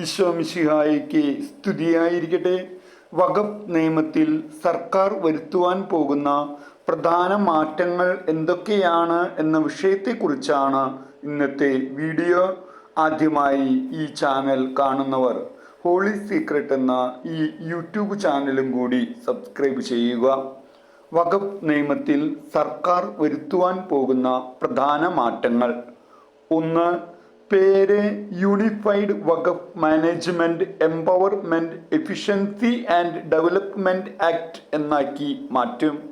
ഈശോ മിശിഹായിക്ക് സ്തുതിയായിരിക്കട്ടെ. വകഫ് നിയമത്തിൽ സർക്കാർ വരുത്തുവാൻ പോകുന്ന പ്രധാന മാറ്റങ്ങൾ എന്തൊക്കെയാണ് എന്ന വിഷയത്തെക്കുറിച്ചാണ് ഇന്നത്തെ വീഡിയോ. ആദ്യമായി ഈ ചാനൽ കാണുന്നവർ ഹോളി സീക്രട്ട് എന്ന ഈ യൂട്യൂബ് ചാനലും കൂടി സബ്സ്ക്രൈബ് ചെയ്യുക. വകഫ് നിയമത്തിൽ സർക്കാർ വരുത്തുവാൻ പോകുന്ന പ്രധാന മാറ്റങ്ങൾ. ഒന്ന് പേര് unified Waqf management empowerment efficiency and development act എന്നാക്കി മാറ്റും.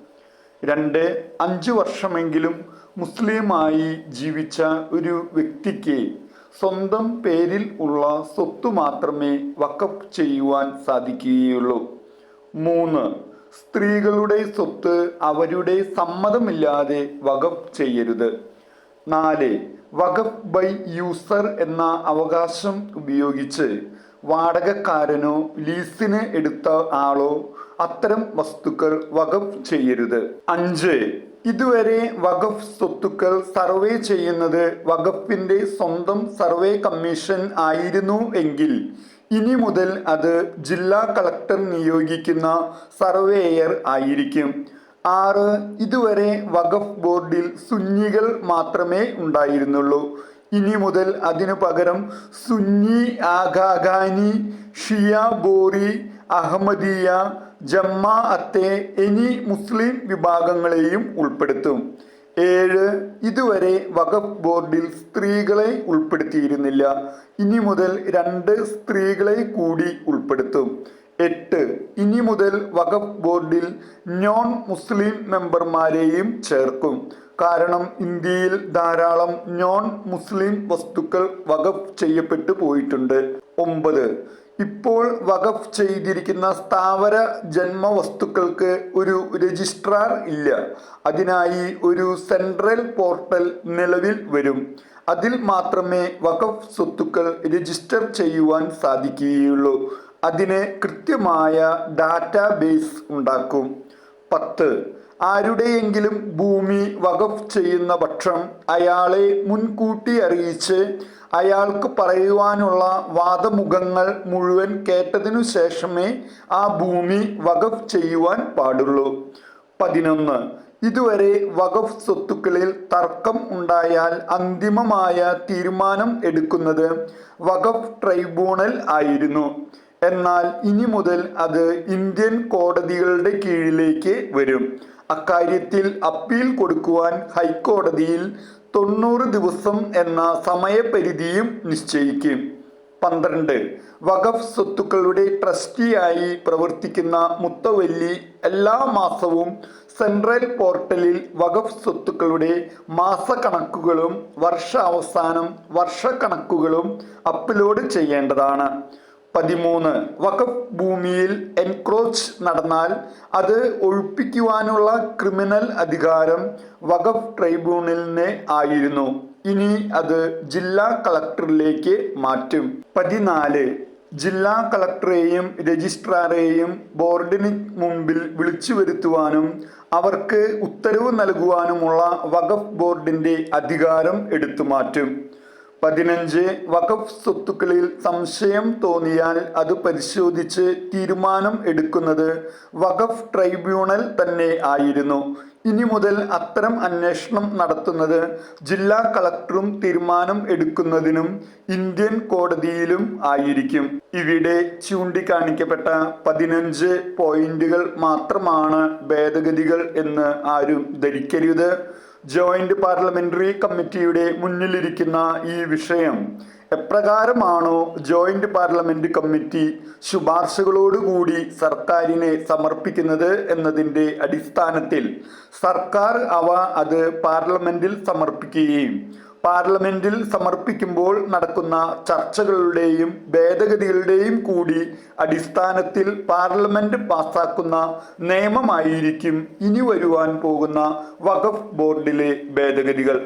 രണ്ട് അഞ്ച് വർഷമെങ്കിലും മുസ്ലിമായി ജീവിച്ച ഒരു വ്യക്തിക്ക് സ്വന്തം പേരിൽ ഉള്ള സ്വത്ത് മാത്രമേ വഖഫ് ചെയ്യുവാൻ സാധിക്കുകയുള്ളൂ. മൂന്ന് സ്ത്രീകളുടെ സ്വത്ത് അവരുടെ സമ്മതമില്ലാതെ വഖഫ് ചെയ്യരുത്. നാല് വഖഫ് ബൈ യൂസർ എന്ന അവകാശം ഉപയോഗിച്ച് വാടകക്കാരനോ ലീസിന് എടുത്ത ആളോ അത്തരം വസ്തുക്കൾ വഖഫ് ചെയ്യരുത്. അഞ്ച് ഇതുവരെ വഖഫ് സ്വത്തുക്കൾ സർവേ ചെയ്യുന്നത് വഖഫിന്റെ സ്വന്തം സർവേ കമ്മീഷൻ ആയിരുന്നു എങ്കിൽ ഇനി മുതൽ അത് ജില്ലാ കളക്ടർ നിയോഗിക്കുന്ന സർവേയർ ആയിരിക്കും. ആറ് ഇതുവരെ വഖഫ് ബോർഡിൽ സുന്നികൾ മാത്രമേ ഉണ്ടായിരുന്നുള്ളൂ. ഇനി മുതൽ അതിനു പകരം സുന്നി ആഗാഖാനി ഷിയ ബോറി അഹമ്മദിയ ജമ്മ അത്തെ എന്നീ മുസ്ലിം വിഭാഗങ്ങളെയും ഉൾപ്പെടുത്തും. ഏഴ് ഇതുവരെ വഖഫ് ബോർഡിൽ സ്ത്രീകളെ ഉൾപ്പെടുത്തിയിരുന്നില്ല. ഇനി മുതൽ രണ്ട് സ്ത്രീകളെ കൂടി ഉൾപ്പെടുത്തും. എട്ട്. ഇനി മുതൽ വഖഫ് ബോർഡിൽ നോൺ മുസ്ലിം മെമ്പർമാരെയും ചേർക്കും. കാരണം ഇന്ത്യയിൽ ധാരാളം നോൺ മുസ്ലിം വസ്തുക്കൾ വഖഫ് ചെയ്യപ്പെട്ടു പോയിട്ടുണ്ട്. ഒമ്പത്. ഇപ്പോൾ വഖഫ് ചെയ്തിരിക്കുന്ന സ്ഥാവര ജന്മ വസ്തുക്കൾക്ക് ഒരു രജിസ്ട്രാർ ഇല്ല. അതിനായി ഒരു സെൻട്രൽ പോർട്ടൽ നിലവിൽ വരും. അതിൽ മാത്രമേ വഖഫ് സ്വത്തുക്കൾ രജിസ്റ്റർ ചെയ്യുവാൻ സാധിക്കുകയുള്ളൂ. അതിന് കൃത്യമായ ഡാറ്റാബേസ് ഉണ്ടാക്കും. പത്ത്. ആരുടെയെങ്കിലും ഭൂമി വകഫ് ചെയ്യുന്ന പക്ഷം അയാളെ മുൻകൂട്ടി അറിയിച്ച് അയാൾക്ക് പറയുവാനുള്ള വാദമുഖങ്ങൾ മുഴുവൻ കേട്ടതിനു ശേഷമേ ആ ഭൂമി വകഫ് ചെയ്യുവാൻ പാടുള്ളൂ. പതിനൊന്ന്. ഇതുവരെ വഖഫ് സ്വത്തുക്കളിൽ തർക്കം ഉണ്ടായാൽ അന്തിമമായ തീരുമാനം എടുക്കുന്നത് വഖഫ് ട്രൈബ്യൂണൽ ആയിരുന്നു. എന്നാൽ ഇനി മുതൽ അത് ഇന്ത്യൻ കോടതികളുടെ കീഴിലേക്ക് വരും. അക്കാര്യത്തിൽ അപ്പീൽ കൊടുക്കുവാൻ ഹൈക്കോടതിയിൽ തൊണ്ണൂറ് ദിവസം എന്ന സമയപരിധിയും നിശ്ചയിക്കും. പന്ത്രണ്ട്. വഖഫ് സ്വത്തുക്കളുടെ ട്രസ്റ്റിയായി പ്രവർത്തിക്കുന്ന മുത്തവല്ലി എല്ലാ മാസവും സെൻട്രൽ പോർട്ടലിൽ വഖഫ് സ്വത്തുക്കളുടെ മാസക്കണക്കുകളും വർഷാവസാനം വർഷക്കണക്കുകളും അപ്ലോഡ് ചെയ്യേണ്ടതാണ്. പതിമൂന്ന്. വഖഫ് ഭൂമിയിൽ എൻക്രോച്ച് നടന്നാൽ അത് ഒഴിപ്പിക്കുവാനുള്ള ക്രിമിനൽ അധികാരം വഖഫ് ട്രൈബ്യൂണലിന് ആയിരുന്നു. ഇനി അത് ജില്ലാ കളക്ടറിലേക്ക് മാറ്റും. പതിനാല്. ജില്ലാ കളക്ടറേയും രജിസ്ട്രാറെയും ബോർഡിന് മുമ്പിൽ വിളിച്ചു വരുത്തുവാനും അവർക്ക് ഉത്തരവ് നൽകുവാനുമുള്ള വഖഫ് ബോർഡിന്റെ അധികാരം എടുത്തു മാറ്റും. പതിനഞ്ച് വഖഫ് സ്വത്തുക്കളിൽ സംശയം തോന്നിയാൽ അത് പരിശോധിച്ച് തീരുമാനം എടുക്കുന്നത് വഖഫ് ട്രൈബ്യൂണൽ തന്നെ ആയിരുന്നു. ഇനി മുതൽ അത്തരം അന്വേഷണം നടത്തുന്നത് ജില്ലാ കളക്ടറും തീരുമാനം എടുക്കുന്നതിനും ഇന്ത്യൻ കോടതിയിലും ആയിരിക്കും. ഇവിടെ ചൂണ്ടിക്കാണിക്കപ്പെട്ട പതിനഞ്ച് പോയിന്റുകൾ മാത്രമാണ് ഭേദഗതികൾ എന്ന് ആരും ധരിക്കരുത്. ജോയിന്റ് പാർലമെന്ററി കമ്മിറ്റിയുടെ മുന്നിലിരിക്കുന്ന ഈ വിഷയം എപ്രകാരമാണോ ജോയിന്റ് പാർലമെന്റ് കമ്മിറ്റി ശുപാർശകളോടുകൂടി സർക്കാരിനെ സമർപ്പിക്കുന്നത് എന്നതിന്റെ അടിസ്ഥാനത്തിൽ സർക്കാർ അവ അത് പാർലമെന്റിൽ സമർപ്പിക്കുകയും പാർലമെന്റിൽ സമർപ്പിക്കുമ്പോൾ നടക്കുന്ന ചർച്ചകളുടെയും ഭേദഗതികളുടെയും കൂടി അടിസ്ഥാനത്തിൽ പാർലമെന്റ് പാസാക്കുന്ന നിയമമായിരിക്കും ഇനി വരുവാൻ പോകുന്ന വഖഫ് ബോർഡിലെ ഭേദഗതികൾ.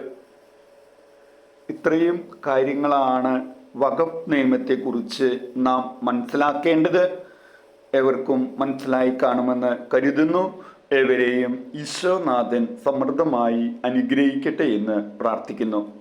ഇത്രയും കാര്യങ്ങളാണ് വഖഫ് നിയമത്തെക്കുറിച്ച് നാം മനസ്സിലാക്കേണ്ടത്. എവർക്കും മനസ്സിലായി കാണുമെന്ന് കരുതുന്നു. ഏവരെയും ഈശോനാഥൻ സമൃദ്ധമായി അനുഗ്രഹിക്കട്ടെ എന്ന് പ്രാർത്ഥിക്കുന്നു.